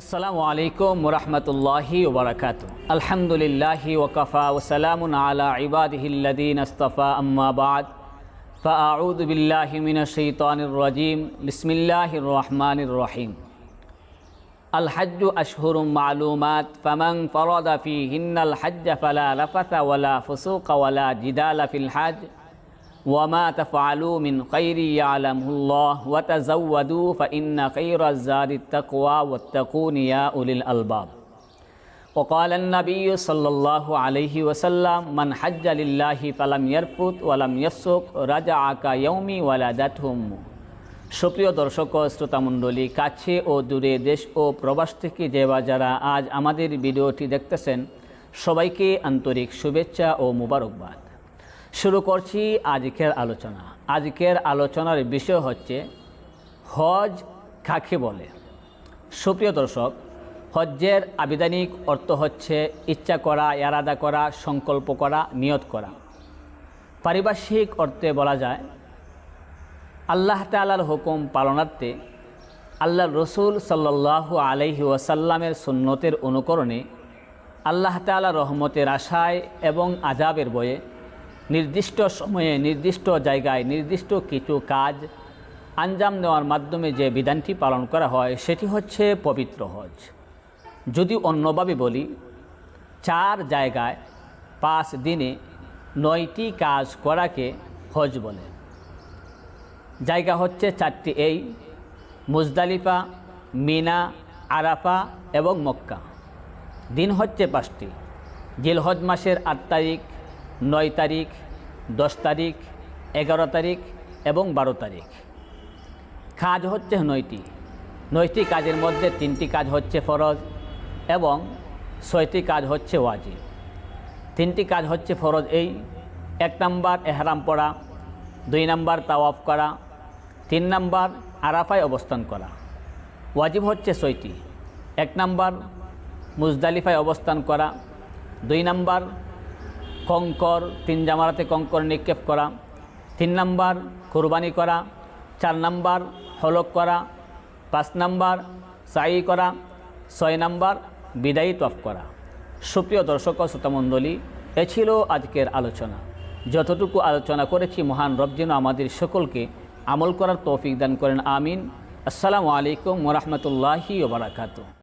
আসসালামু আলাইকুম ওরহমতুল্লাহি ওবরাকাত আলহামদুলিল্লাহি ওকফা ওসালাম আলা ইবাদিহিল্লাদিন আস্তফা আম্মা বাদ فأعوذ بالله من الشيطان الرجيم بسم الله الرحمن الرحيم الحج أشهر معلومات فمن فرض فيهن الحج فلا رفث ولا فسوق ولا جدال في الحج وما تفعلوا من خير يعلمه الله وتزودوا فإن خير الزاد التقوى واتقون يا أولي الألباب وقال النبي صلى الله عليه وسلم من حج لله فلم يرفث ولم يفسق رجع كيوم ولدته أمه সুপ্রিয় দর্শক ও শ্রোতামণ্ডলী কাছে ও দূরে দেশ ও প্রবাস থেকে যে বা যারা আজ আমাদের ভিডিওটি দেখতেছেন সবাইকে আন্তরিক শুভেচ্ছা ও মুবারকবাদ শুরু করছি আজকের আলোচনা। আজকের আলোচনার বিষয় হচ্ছে হজ কাকে বলে? সুপ্রিয় দর্শক, হজ্জের আবিধানিক অর্থ হচ্ছে ইচ্ছা করা এরাদা করা, সংকল্প করা, নিয়ত করা। পারিপার্শ্বিক অর্থে বলা যায়, আল্লাহ তালার হুকুম পালনার্থে আল্লাহ রসুল সাল্লাল্লাহু আলহি ওয়াসাল্লামের সুন্নতের অনুকরণে আল্লাহ তালা রহমতের আশায় এবং আজাবের বয়ে নির্দিষ্ট সময়ে, নির্দিষ্ট জায়গায়, নির্দিষ্ট কিছু কাজ আঞ্জাম দেওয়ার মাধ্যমে যে বিধানটি পালন করা হয়, সেটি হচ্ছে পবিত্র হজ। যদি অন্যভাবে বলি, চার জায়গায় পাঁচ দিনে নয়টি কাজ করাকে হজ বলে। জায়গা হচ্ছে চারটি, এই মুজদালিফা, মিনা, আরাফা এবং মক্কা। দিন হচ্ছে পাঁচটি, জিলহজ মাসের আট তারিখ নয় তারিখ, দশ তারিখ, এগারো তারিখ এবং বারো তারিখ। কাজ হচ্ছে নয়টি। নয়টি কাজের মধ্যে তিনটি কাজ হচ্ছে ফরজ এবং ছয়টি কাজ হচ্ছে ওয়াজিব। তিনটি কাজ হচ্ছে ফরজ এই, এক নাম্বার এহরাম পড়া, দুই নাম্বার তাওয়াফ করা, তিন নাম্বার আরাফায় অবস্থান করা। ওয়াজিব হচ্ছে ছয়টি। এক নাম্বার মুজদালিফায় অবস্থান করা, দুই নাম্বার কঙ্কর, তিন জামারাতে কঙ্কর নিক্ষেপ করা, তিন নাম্বার কোরবানি করা, চার নাম্বার হলক করা, পাঁচ নাম্বার সাই করা, ছয় নাম্বার বিদায়ী তফ করা। সুপ্রিয় দর্শক শ্রোতামণ্ডলী এ ছিল আজকের আলোচনা। যতটুকু আলোচনা করেছি, মহান রব যেন আমাদের সকলকে আমল করার তৌফিক দান করেন, আমিন। আসসালামু আলাইকুম ওরহমতুল্লাহি ওবরাকাতু